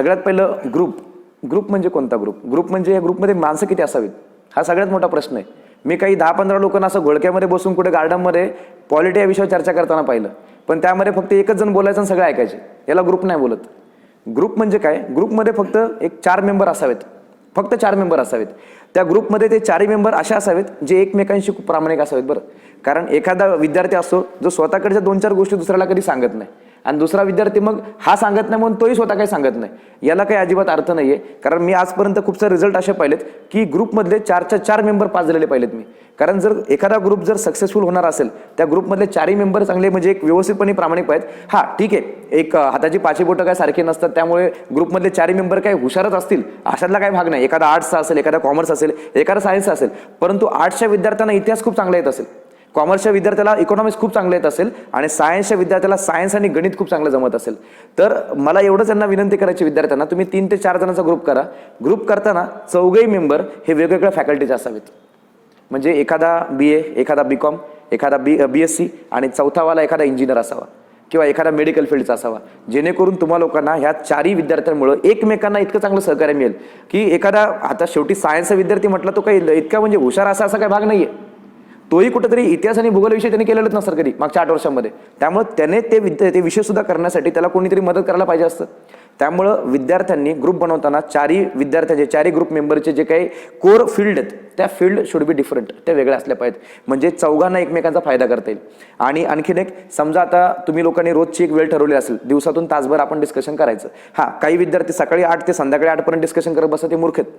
सगळ्यात पहिलं group group म्हणजे कोणता ग्रुप ग्रुप म्हणजे या ग्रुपमध्ये माणसं किती असावीत? हा सगळ्यात मोठा प्रश्न आहे. मी काही दहा पंधरा लोकांना असं घोळक्यामध्ये बसून कुठे गार्डनमध्ये पॉलिटी या विषयावर चर्चा करताना पाहिलं. पण त्यामध्ये फक्त एकच जण बोलायचं आणि सगळं ऐकायचे. याला ग्रुप नाही बोलत. ग्रुप म्हणजे काय? ग्रुपमध्ये फक्त एक चार मेंबर असावेत. फक्त चार मेंबर असावेत. त्या ग्रुपमध्ये ते चारही मेंबर असे असावेत जे एकमेकांशी खूप प्रामाणिक असावेत बरं. कारण एखादा विद्यार्थी असतो जो स्वतःकडच्या दोन चार गोष्टी दुसऱ्याला कधी सांगत नाही. आणि दुसरा विद्यार्थी मग हा सांगत नाही म्हणून तोही स्वतः काही सांगत नाही. याला काही अजिबात अर्थ नाही आहे कारण मी आजपर्यंत खूप सारे रिझल्ट असे पाहिलेत की ग्रुपमधले चारच्या चार मेंबर पास झालेले पाहिलेत मी. कारण जर एखादा ग्रुप जर सक्सेसफुल होणार असेल त्या ग्रुपमधले चारही मेंबर चांगले म्हणजे एक व्यवस्थितपणे प्रामाणिक पाहिजेत हा ठीक आहे. एक हाताची पाचही बोटं काय सारखी नसतात त्यामुळे ग्रुपमधले चारही मेंबर काय हुशारच असतील. अशातला काही भाग नाही. एखादा आर्ट्सचा असेल एखादा कॉमर्स असेल एखादा सायन्सचा असेल. परंतु आर्ट्सच्या विद्यार्थ्यांना इतिहास खूप चांगला येत असेल. कॉमर्सच्या विद्यार्थ्याला इकॉनॉमिक्स खूप चांगलं येत असेल आणि सायन्सच्या विद्यार्थ्याला सायन्स आणि गणित खूप चांगलं जमत असेल. तर मला एवढंच त्यांना विनंती करायची विद्यार्थ्यांना तुम्ही तीन ते चार जणांचा ग्रुप करा. ग्रुप करताना चौघही मेंबर हे वेगवेगळ्या फॅकल्टीचे असावेत. म्हणजे एखादा बी ए एखादा बी कॉम एखादा बी बी एस सी आणि चौथावाला एखादा इंजिनियर असावा किंवा एखादा मेडिकल फील्डचा असावा. जेणेकरून तुम्हा लोकांना ह्या चारही विद्यार्थ्यांमुळे एकमेकांना इतकं चांगलं सहकार्य मिळेल की एखादा आता शेवटी सायन्सचा विद्यार्थी म्हटलं तो काही इतका म्हणजे हुशार असा असा काही भाग नाही आहे तोही कुठेतरी इतिहास आणि भूगोल विषय त्यांनी केलेलंच नसतं कधी मागच्या आठ वर्षांमध्ये. त्यामुळे त्याने ते विद्या ते विषय सुद्धा करण्यासाठी त्याला कोणीतरी मदत करायला पाहिजे असतं. त्यामुळं विद्यार्थ्यांनी ग्रुप बनवताना चारही विद्यार्थ्याचे चारही ग्रुप मेंबरचे जे काही कोर फील्ड आहेत त्या फील्ड शुड बी डिफरंट त्या वेगळ्या असल्या पाहिजेत. म्हणजे चौघांना एकमेकांचा फायदा करता येईल. आणि आणखीन एक समजा आता तुम्ही लोकांनी रोजची एक वेळ ठरवली असेल दिवसातून तासभर आपण डिस्कशन करायचं. हां काही विद्यार्थी सकाळी आठ ते संध्याकाळी आठपर्यंत डिस्कशन करत बसतात ते मूर्ख आहेत.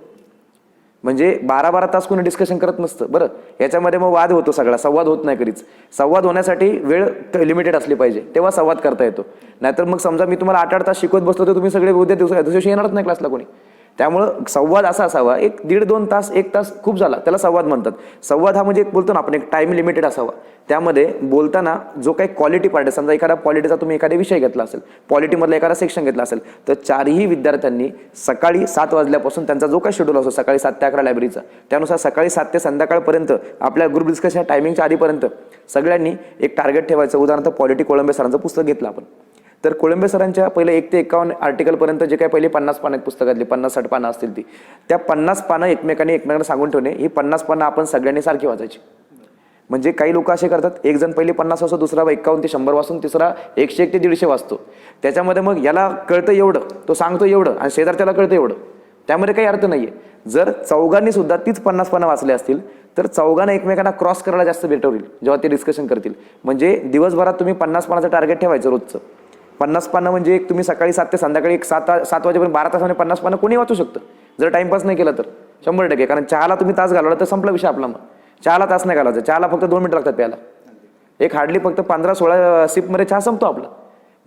म्हणजे बारा बारा तास कोणी डिस्कशन करत नसतं. बरं? याच्यामध्ये मग वाद होतो सगळा. संवाद होत नाही कधीच. संवाद होण्यासाठी वेळ लिमिटेड असली पाहिजे. तेव्हा संवाद करता येतो. नाहीतर मग समजा मी तुम्हाला आठ आठ तास शिकवत बसतो तर तुम्ही सगळे उद्या दिवस दुसऱ्या दिवशी येणारच नाही क्लासला कोणी. त्यामुळं संवाद असा असावा एक दीड दोन तास एक तास खूप झाला त्याला संवाद म्हणतात. संवाद हा म्हणजे एक बोलतो ना आपण एक टाईम लिमिटेड असावा. त्यामध्ये बोलताना जो काही क्वालिटी पार्ट आहे समजा एखादा पॉलिटीचा तुम्ही एखादा विषय घेतला असेल पॉलिटीमधला एखादा सेक्शन घेतला असेल तर चारही विद्यार्थ्यांनी सकाळी सात वाजल्यापासून त्यांचा जो काही शेड्यूल असतो सकाळी सात ते अकरा लायब्ररीचा त्यानुसार सकाळी सात ते संध्याकाळपर्यंत आपल्या ग्रुप डिस्कशन टायमिंगच्या आधीपर्यंत सगळ्यांनी एक टार्गेट ठेवायचं. उदाहरणार्थ पॉलिटी कोळंबे सरांचं पुस्तक घेतलं आपण. तर कोळंबे सरांच्या पहिले एक ते एकावन्न आर्टिकलपर्यंत जे काही पहिले पन्नास पानं आहेत पुस्तकातली पन्नास साठ पानं असतील ती. त्या पन्नास पानं एकमेकांनी एकमेकांना सांगून ठेवणे ही पन्नास पानं आपण सगळ्यांनी सारखी वाचायची. म्हणजे काही लोक असे करतात एक जण पहिले पन्नास वाजता दुसरा एकावन्न ते शंभर वाचून तिसरा एकशे एक ते दीडशे वाचतो. त्याच्यामध्ये मग याला कळतं एवढं तो सांगतो एवढं आणि शेजार त्याला कळतं एवढं. त्यामध्ये काही अर्थ नाही आहे जर चौघांनी सुद्धा तीच पन्नास पानं वाचले असतील तर चौघांना एकमेकांना क्रॉस करायला जास्त बेटर होईल जेव्हा ते डिस्कशन करतील. म्हणजे दिवसभरात तुम्ही पन्नास पानाचं टार्गेट ठेवायचं रोजचं. पन्नास पानं म्हणजे एक तुम्ही सकाळी सात ते संध्याकाळी एक सात सात वाजेपर्यंत बारा तासाने पन्नास पानं कोणी वाचू शकतं? जर टाइमपास नाही केला तर. शंभर टक्के. कारण चहाला तुम्ही तास घालवला तर संपला विषय आपला मग. चहाला तास नाही घालायचा. चहाला फक्त दोन मिनिटं लागतात प्यायला. एक हार्डली फक्त पंधरा सोळा सिपमध्ये चहा संपतो आपला.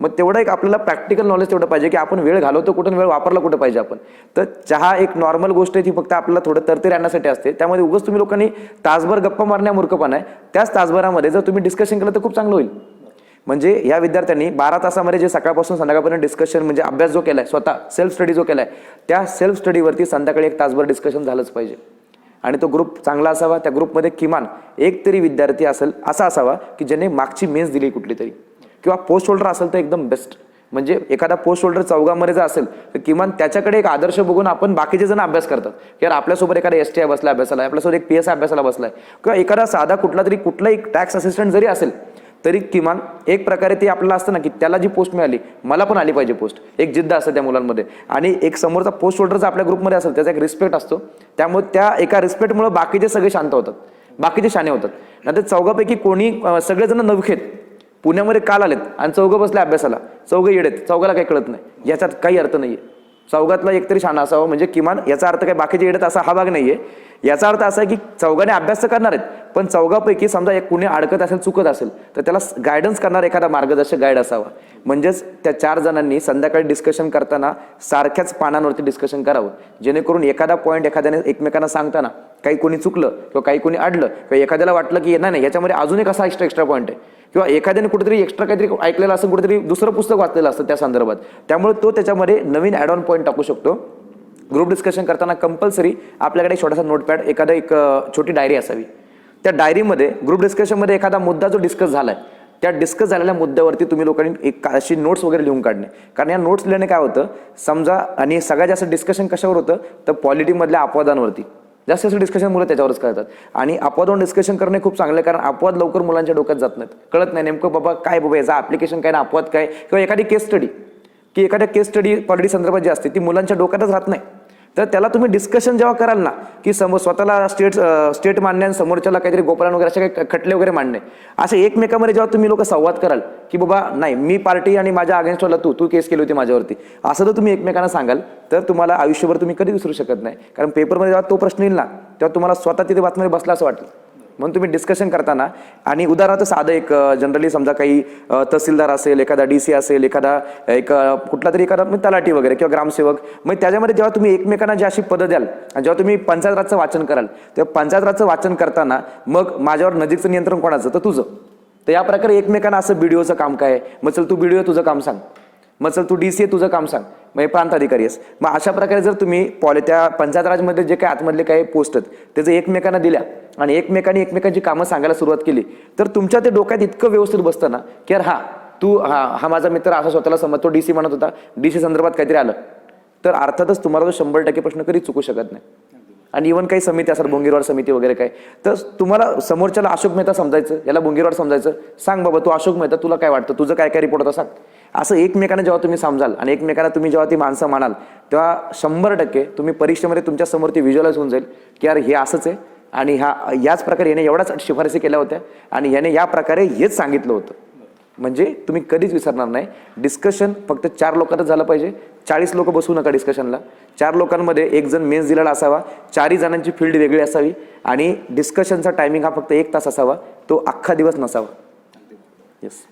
मग तेवढं एक आपल्याला प्रॅक्टिकल नॉलेज तेवढं पाहिजे की आपण वेळ घालवतो कुठून वेळ वापरला कुठं पाहिजे आपण. तर चहा एक नॉर्मल गोष्ट आहे ती फक्त आपल्याला थोडं तरते राहण्यासाठी असते. त्यामध्ये उगाच तुम्ही लोकांनी तासभर गप्पा मारण्या मूर्खपणा आहे. त्याच तासभरामध्ये जर तुम्ही डिस्कशन केलं तर खूप चांगलं होईल. म्हणजे या विद्यार्थ्यांनी बारा तासामध्ये जे सकाळपासून संध्याकाळपर्यंत डिस्कशन म्हणजे अभ्यास जो केला आहे स्वतः सेल्फ स्टडी जो केला आहे त्या सेल्फ स्टडीवरती संध्याकाळी एक तासभर डिस्कशन झालंच पाहिजे. आणि तो ग्रुप चांगला असावा त्या ग्रुपमध्ये किमान एक तरी विद्यार्थी असेल असा असावा की ज्याने मागची मेन्स दिली कुठली तरी किंवा पोस्ट होल्डर असेल तर एकदम बेस्ट म्हणजे एखादा पोस्ट होल्डर चौघामध्ये जर असेल तर किमान त्याच्याकडे एक आदर्श बघून आपण बाकीचे जण अभ्यास करतात. की यार आपल्यासोबत एखादा एस टी आय बसला अभ्यासाला आपल्यासोबत एक पी एस आय अभ्यासाला बसलाय. किंवा एखादा साधा कुठला तरी कुठलाही टॅक्स असिस्टंट जरी असेल तरी किमान एक प्रकारे ते आपल्याला असतं ना की त्याला जी पोस्ट मिळाली मला पण आली पाहिजे पोस्ट. एक जिद्द असते त्या मुलांमध्ये. आणि एक समोरचा पोस्ट होल्डरचा आपल्या ग्रुपमध्ये असेल त्याचा एक रिस्पेक्ट असतो. त्यामुळे त्या एका रिस्पेक्टमुळे बाकीचे सगळे शांत होतात. बाकीचे शाणे होतात. नंतर चौघापैकी कोणी सगळेजण नवखेत. पुण्यामध्ये काल आलेत आणि चौघं बसले अभ्यासाला. चौघं येडेत. चौघाला काही कळत नाही. याच्यात काही अर्थ नाहीये. चौघातला एकतरी शाणा असावा म्हणजे किमान याचा अर्थ काय बाकीचे येडत असा हा भाग नाहीये. याचा अर्थ असा आहे की चौघाने अभ्यास तर करणार आहेत पण चौघापैकी समजा एक कुणी अडकत असेल चुकत असेल तर त्याला गायडन्स करणार एखादा मार्गदर्शक गाईड असावा. म्हणजेच त्या चार जणांनी संध्याकाळी डिस्कशन करताना सारख्याच पानांवरती डिस्कशन करावं. जेणेकरून एखादा पॉईंट एखाद्याने एकमेकांना सांगताना काही कोणी चुकलं किंवा काही कोणी अडलं किंवा एखाद्याला वाटलं की नाही नाही याच्यामध्ये अजून एक असा एक्स्ट्रा एक्स्ट्रा पॉईंट आहे. किंवा एखाद्याने कुठेतरी एक्स्ट्रा काहीतरी ऐकलेलं असं कुठेतरी दुसरं पुस्तक वाचलेलं असतं त्या संदर्भात. त्यामुळे तो त्याच्यामध्ये नवीन ॲड ऑन पॉईंट टाकू शकतो. ग्रुप डिस्कशन करताना कंपल्सरी आपल्याकडे एक छोटासा नोटपॅड एखादा एक छोटी डायरी असावी. त्या डायरीमध्ये ग्रुप डिस्कशनमध्ये एखादा मुद्दा जो डिस्कस झाला आहे त्या डिस्कस झालेल्या मुद्द्यावरती तुम्ही लोकांनी एक अशी नोट्स वगैरे लिहून काढणे. कारण या नोट्स लिहिणे काय होतं समजा आणि सगळ्यात जास्त डिस्कशन कशावर होतं तर पॉलिटीमधल्या अपवादांवरती. जास्त जास्त डिस्कशन मुलं त्याच्यावरच करतात. आणि अपवादावर डिस्कशन करणे खूप चांगलं आहे कारण अपवाद लवकर मुलांच्या डोक्यात जात नाहीत. कळत नाही नेमकं बाबा काय बाबा याचा ॲप्लिकेशन काय ना अपवाद काय? किंवा एखादी केस स्टडी की एखाद्या केस स्टडी पॉलिटी संदर्भात जी असते ती मुलांच्या डोक्यातच राहत नाही. तर त्याला तुम्ही डिस्कशन जेव्हा कराल ना की समोर स्वतःला स्टेट स्टेट मांडणे आणि समोरच्याला काहीतरी गोपालन वगैरे असे काही खटले वगैरे मांडणे. असे एकमेकामध्ये जेव्हा तुम्ही लोक संवाद कराल की बाबा नाही मी पार्टी आणि माझ्या अगेन्स्टला तू तू केस केली होती माझ्यावरती. असं जर तुम्ही एकमेकांना सांगाल तर तुम्हाला आयुष्यभर तुम्ही कधी विसरू शकत नाही. कारण पेपरमध्ये जेव्हा तो प्रश्न येईल ना तेव्हा तुम्हाला स्वतः तिथे बातमीमध्ये बसला असं वाटलं. म्हणून तुम्ही डिस्कशन करताना आणि उदाहरणार्थ साधं एक जनरली समजा काही तहसीलदार असेल एखादा डी सी असेल एखादा एक कुठला तरी एखादा म्हणजे तलाठी वगैरे किंवा ग्रामसेवक मग त्याच्यामध्ये जेव्हा तुम्ही एकमेकांना जी अशी पदं द्याल आणि जेव्हा तुम्ही पंचायत राजचं वाचन कराल तेव्हा पंचायत राजचं वाचन करताना मग माझ्यावर नजीकचं नियंत्रण कोणाचं? तर तुझं. तर या प्रकारे एकमेकांना असं बीडीओचं काम काय मग चल तू बीडीओ तुझं काम सांग. मग चल तू डी सी तुझं काम सांग. मग हे प्रांत अधिकारी आहेस. मग अशा प्रकारे जर तुम्ही पॉले त्या पंचायत राजमध्ये जे काही आतमधले काही पोस्ट आहेत ते जर एकमेकांना दिल्या आणि एकमेकांनी एकमेकांची कामं सांगायला सुरुवात केली तर तुमच्या ते डोक्यात इतकं व्यवस्थित बसतं ना की यार हा तू हा हा माझा मित्र असा स्वतःला समजतो डी सी म्हणत होता डी सी संदर्भात काहीतरी आलं. तर अर्थातच तुम्हाला तो शंभर टक्के प्रश्न कधी चुकू शकत नाही. आणि इव्हन काही समिती असतात बोंगीरवाड समिती वगैरे काय तर तुम्हाला समोरच्याला अशोक मेहता समजायचं याला बोंगीरवाड समजायचं. सांग बाबा तू अशोक मेहता तुला काय वाटतं? तुझं काय काय रिपोर्ट होता सांग. असं एकमेकांना जेव्हा तुम्ही समजाल आणि एकमेकांना तुम्ही जेव्हा ती माणसं मानाल तेव्हा शंभर टक्के तुम्ही परीक्षेमध्ये तुमच्यासमोर ती व्हिज्युअलाइज होऊन जाईल की यार हे असंच आहे आणि ह्या याच प्रकारे याने एवढ्याच शिफारसी केल्या होत्या आणि याने या प्रकारे हेच सांगितलं होतं. म्हणजे तुम्ही कधीच विसरणार नाही. डिस्कशन फक्त चार लोकांतच झालं पाहिजे. चाळीस लोक बसू नका डिस्कशनला चार लोकांमध्ये एक जण मेन्स दिलेला असावा. चारही जणांची फील्ड वेगळी असावी आणि डिस्कशनचा टायमिंग हा फक्त एक तास असावा. तो अख्खा दिवस नसावा. येस